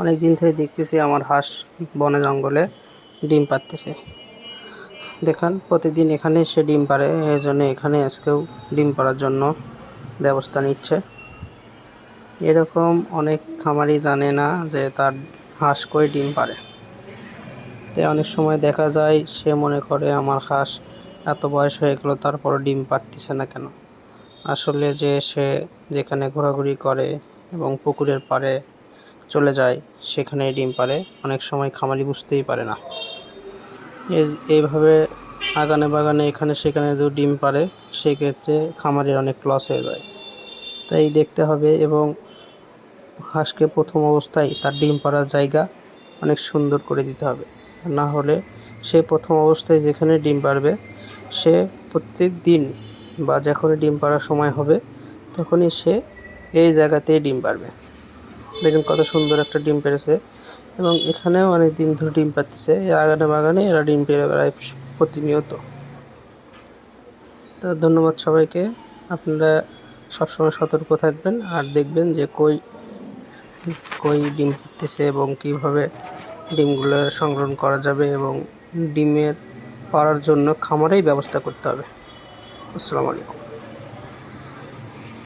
অনেক দিন থেকে দেখতেছি আমার হাঁস বনে জঙ্গলে ডিম পাড়তেছে। দেখান, প্রতিদিন এখানে সে ডিম পাড়ে এই জন্য এখানে আজকেও ডিম পাড়ার জন্য ব্যবস্থা নিচ্ছে। এরকম অনেক খামারি জানে না যে তার হাঁস কই ডিম পাড়ে। তাই অনেক সময় দেখা যায়, সে মনে করে আমার হাঁস এত বয়স হয়ে গেলো তারপর ডিম পাড়তেছে না কেন? আসলে যে সে যেখানে ঘোরাঘুরি করে এবং পুকুরের পাড়ে চলে যায়, সেখানে ডিম পাড়ে। অনেক সময় খামারি বুঝতেই পারে না। এই- এইভাবে আগানে বাগানে এখানে সেখানে যে ডিম পাড়ে, সেক্ষেত্রে খামারের অনেক লস হয়ে যায়। তাই দেখতে হবে এবং হাঁসকে প্রথম অবস্থায় তার ডিম পাড়ার জায়গা অনেক সুন্দর করে দিতে হবে। না হলে সে প্রথম অবস্থায় যেখানে ডিম পারবে সে প্রত্যেক দিন বা যখনই ডিম পাড়ার সময় হবে, তখনই সে এই জায়গাতেই ডিম পারবে দেখুন কত সুন্দর একটা ডিম পেড়েছে এবং এখানেও অনেক দিন ধরে ডিম পাচ্ছে এই আগানে বাগানে এরা ডিম পেড়ে বেড়ায় প্রতিনিয়ত। তো ধন্যবাদ সবাইকে। আপনারা সবসময় সতর্ক থাকবেন আর দেখবেন যে কই কই ডিম পাড়তেছে এবং কীভাবে ডিমগুলো সংগ্রহণ করা যাবে এবং ডিমের পাড়ার জন্য খামারেই ব্যবস্থা করতে হবে। আসসালামু আলাইকুম।